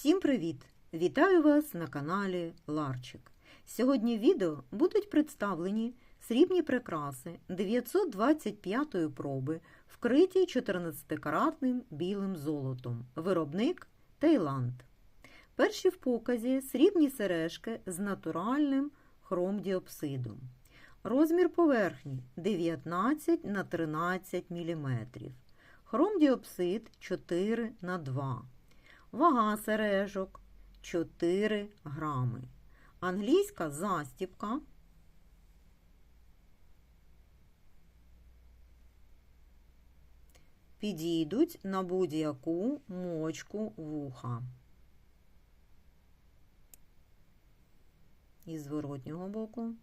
Всім привіт! Вітаю вас на каналі Ларчик. Сьогодні в відео будуть представлені срібні прикраси 925-ї проби, вкриті 14-каратним білим золотом. Виробник Таїланд. Перші в показі срібні сережки з натуральним хромдіопсидом. Розмір поверхні 19 на 13 мм. Хромдіопсид 4 на 2 Вага сережок 4 грами. Англійська застіпка. Підійдуть на будь-яку мочку вуха. Із зворотнього боку.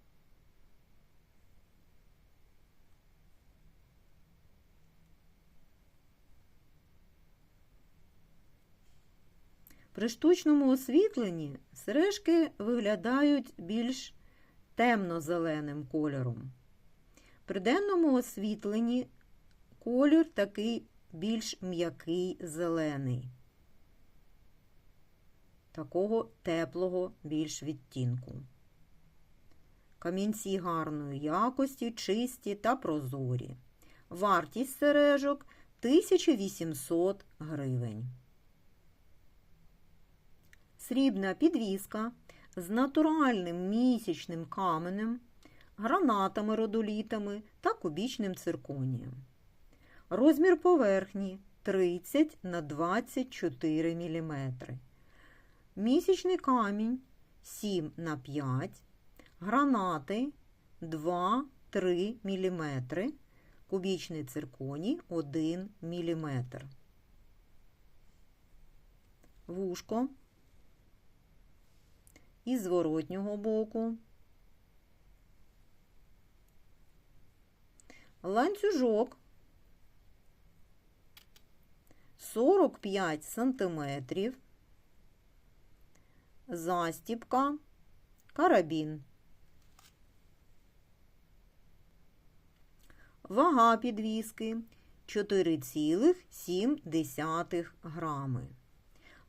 При штучному освітленні сережки виглядають більш темно-зеленим кольором. При денному освітленні колір такий більш м'який зелений, такого теплого більш відтінку. Камінці гарної якості, чисті та прозорі. Вартість сережок 1800 гривень. Срібна підвіска з натуральним місячним каменем, гранатами родолітами та кубічним цирконієм. Розмір поверхні 30 на 24 мм. Місячний камінь 7 на 5 гранати 2-3 мм, кубічний цирконій 1 мм. Вушко із зворотнього боку. Ланцюжок 45 сантиметрів, застіпка, карабін. Вага підвіски 4,7 грами.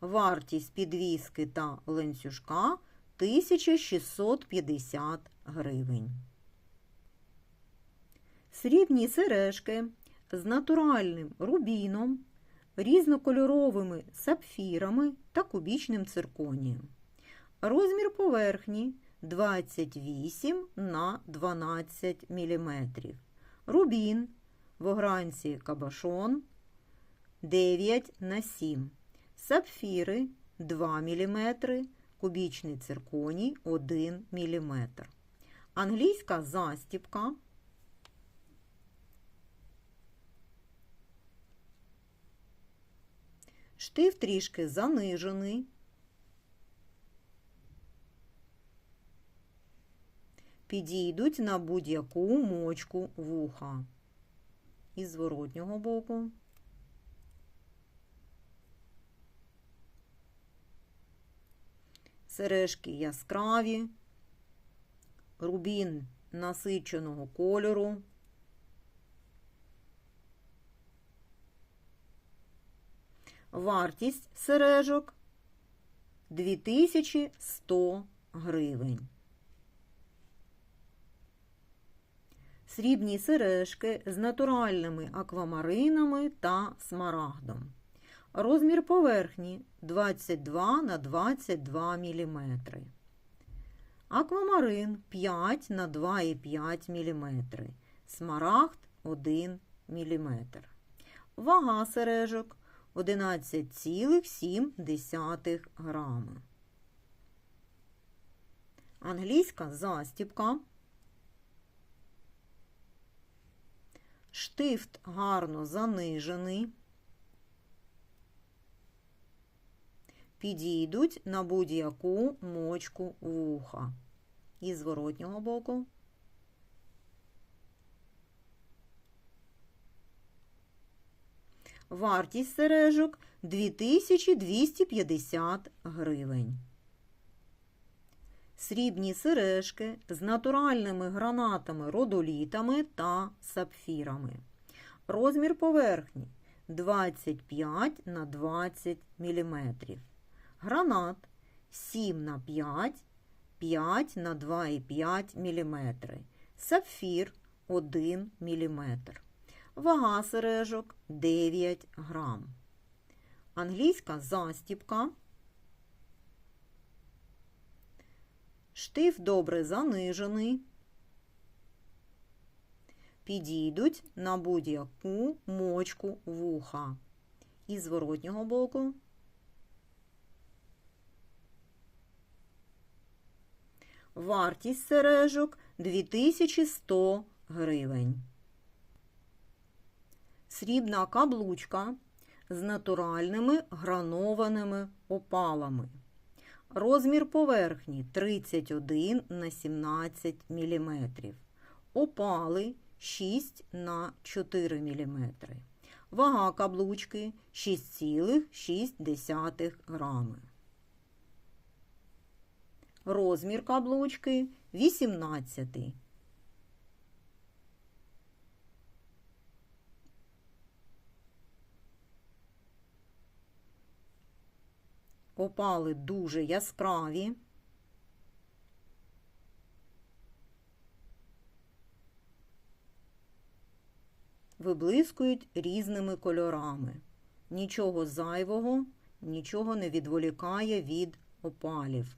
Вартість підвіски та ланцюжка 1650 гривень. Срібні сережки з натуральним рубіном, різнокольоровими сапфірами та кубічним цирконієм. Розмір поверхні 28 на 12 мм. Рубін в огранці кабашон 9 на 7 Сапфіри 2 мм, кубічний цирконій 1 мм. Англійська застіпка. Штиф трішки занижений. Підійдуть на будь-яку мочку вуха. Із зворотнього боку. Сережки яскраві, рубін насиченого кольору. Вартість сережок 2100 гривень. Срібні сережки з натуральними аквамаринами та смарагдом. Розмір поверхні 22 на 22 мм. Аквамарин 5 на 2,5 мм. Смарагд 1 мм. Вага сережок 11,7 грами. Англійська застіпка. Штифт гарно занижений. Підійдуть на будь-яку мочку вуха. Із зворотнього боку. Вартість сережок 2250 гривень. Срібні сережки з натуральними гранатами, родолітами та сапфірами. Розмір поверхні 25 на 20 мм. Гранат 7 на 5, 5 на 2,5 мм. Сапфір 1 мм. Вага сережок 9 грам. Англійська застіпка. Штиф добре занижений. Підійдуть на будь-яку мочку вуха. І з зворотнього боку. Вартість сережок 2100 гривень. Срібна каблучка з натуральними гранованими опалами. Розмір поверхні 31 на 17 мм. Опали 6 на 4 мм. Вага каблучки 6,6 грами. Розмір каблучки 18. Опали дуже яскраві. Виблискують різними кольорами. Нічого зайвого, нічого не відволікає від опалів.